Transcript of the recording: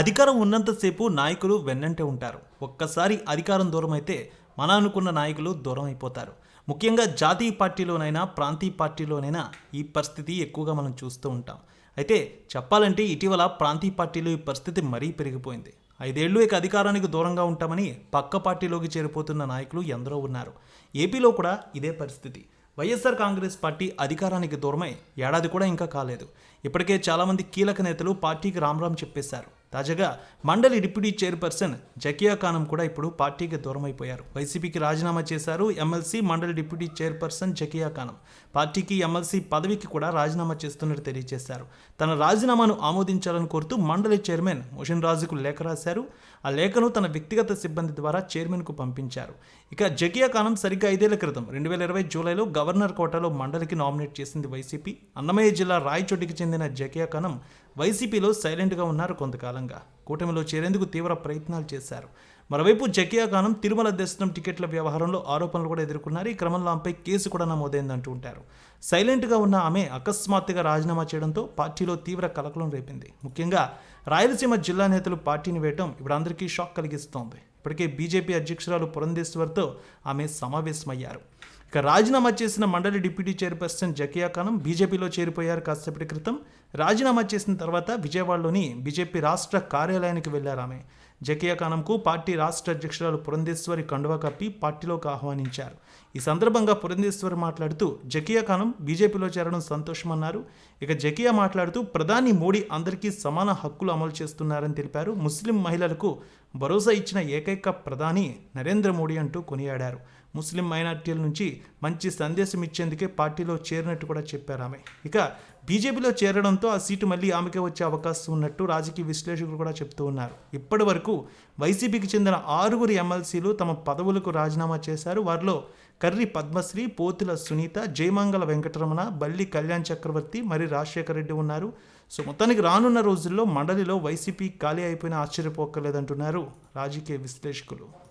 అధికారం ఉన్నంతసేపు నాయకులు వెన్నంటే ఉంటారు. ఒక్కసారి అధికారం దూరం అయితే మన అనుకున్న నాయకులు దూరం అయిపోతారు ముఖ్యంగా జాతీయ పార్టీలోనైనా ప్రాంతీయ పార్టీలోనైనా ఈ పరిస్థితి ఎక్కువగా మనం చూస్తూ ఉంటాం. అయితే చెప్పాలంటే ఇటీవల ప్రాంతీయ పార్టీలో ఈ పరిస్థితి మరీ పెరిగిపోయింది. ఐదేళ్ళు ఇక అధికారానికి దూరంగా ఉంటామని పక్క పార్టీలోకి చేరిపోతున్న నాయకులు ఎందరో ఉన్నారు. ఏపీలో కూడా ఇదే పరిస్థితి. వైఎస్ఆర్ కాంగ్రెస్ పార్టీ అధికారానికి దూరమై ఏడాది కూడా ఇంకా కాలేదు. ఇప్పటికే చాలామంది కీలక నేతలు పార్టీకి రామ్రామ్ చెప్పేశారు. తాజాగా మండలి డిప్యూటీ చైర్పర్సన్ జకియా ఖానం కూడా ఇప్పుడు పార్టీకి దూరం అయిపోయారు వైసీపీకి రాజీనామా చేశారు ఎమ్మెల్సీ మండలి డిప్యూటీ చైర్పర్సన్ జకియా ఖానం. పార్టీకి ఎమ్మెల్సీ పదవికి కూడా రాజీనామా చేస్తున్నట్టు తెలియజేశారు. తన రాజీనామాను ఆమోదించాలని కోరుతూ మండలి చైర్మన్ మోషన్ రాజుకు లేఖ రాశారు. ఆ లేఖను తన వ్యక్తిగత సిబ్బంది ద్వారా చైర్మన్కు పంపించారు. ఇక జకియా ఖానం సరిగ్గా ఐదేళ్ళ క్రితం రెండు వేల ఇరవై జూలైలో గవర్నర్ కోటాలో మండలికి నామినేట్ చేసింది వైసీపీ. అన్నమయ్య జిల్లా రాయచోటికి చెందిన జకియా ఖానం వైసీపీలో సైలెంట్గా ఉన్నారు కొంతకాలంగా. కూటమిలో చేరేందుకు తీవ్ర ప్రయత్నాలు చేశారు. మరోవైపు జకియా ఖానం తిరుమల దర్శనం టికెట్ల వ్యవహారంలో ఆరోపణలు కూడా ఎదుర్కొన్నారు. ఈ క్రమంలో ఆమెపై కేసు కూడా నమోదైందంటూ ఉంటారు. సైలెంట్గా ఉన్న ఆమె అకస్మాత్తుగా రాజీనామా చేయడంతో పార్టీలో తీవ్ర కలకలం రేపింది. ముఖ్యంగా రాయలసీమ జిల్లా నేతలు పార్టీని వేయటం ఇప్పుడు అందరికీ షాక్ కలిగిస్తోంది. ఇప్పటికే బీజేపీ అధ్యక్షురాలు పురంధేశ్వర్తో ఆమె సమావేశమయ్యారు. ఇక రాజీనామా చేసిన మండలి డిప్యూటీ చైర్పర్సన్ జకియా ఖానం బీజేపీలో చేరిపోయారు కాసేపటి క్రితం. రాజీనామా చేసిన తర్వాత విజయవాడలోని బీజేపీ రాష్ట్ర కార్యాలయానికి వెళ్ళారు ఆమె. జకియా ఖానంకు పార్టీ రాష్ట్ర అధ్యక్షురాలు పురంధేశ్వరి కండువా కప్పి పార్టీలోకి ఆహ్వానించారు. ఈ సందర్భంగా పురంధేశ్వరి మాట్లాడుతూ జకియా ఖానం బీజేపీలో చేరడం సంతోషమన్నారు. ఇక జకియా మాట్లాడుతూ ప్రధాని మోడీ అందరికీ సమాన హక్కులు అమలు చేస్తున్నారని తెలిపారు. ముస్లిం మహిళలకు భరోసా ఇచ్చిన ఏకైక ప్రధాని నరేంద్ర మోడీ అంటూ కొనియాడారు. ముస్లిం మైనార్టీల నుంచి మంచి సందేశం ఇచ్చేందుకే పార్టీలో చేరినట్టు కూడా చెప్పారు ఆమె. ఇక బీజేపీలో చేరడంతో ఆ సీటు మళ్ళీ ఆమెకే వచ్చే అవకాశం ఉన్నట్టు రాజకీయ విశ్లేషకులు కూడా చెప్తూ ఉన్నారు. ఇప్పటి వరకు వైసీపీకి చెందిన ఆరుగురు ఎమ్మెల్సీలు తమ పదవులకు రాజీనామా చేశారు. వారిలో కర్రి పద్మశ్రీ పోతుల సునీత జయమంగళ వెంకటరమణ బల్లి కళ్యాణ్ చక్రవర్తి మరి రాజశేఖర రెడ్డి ఉన్నారు. సో మొత్తానికి రానున్న రోజుల్లో మండలిలో వైసీపీ ఖాళీ అయిపోయిన ఆశ్చర్యపోకలేదంటున్నారు రాజకీయ విశ్లేషకులు.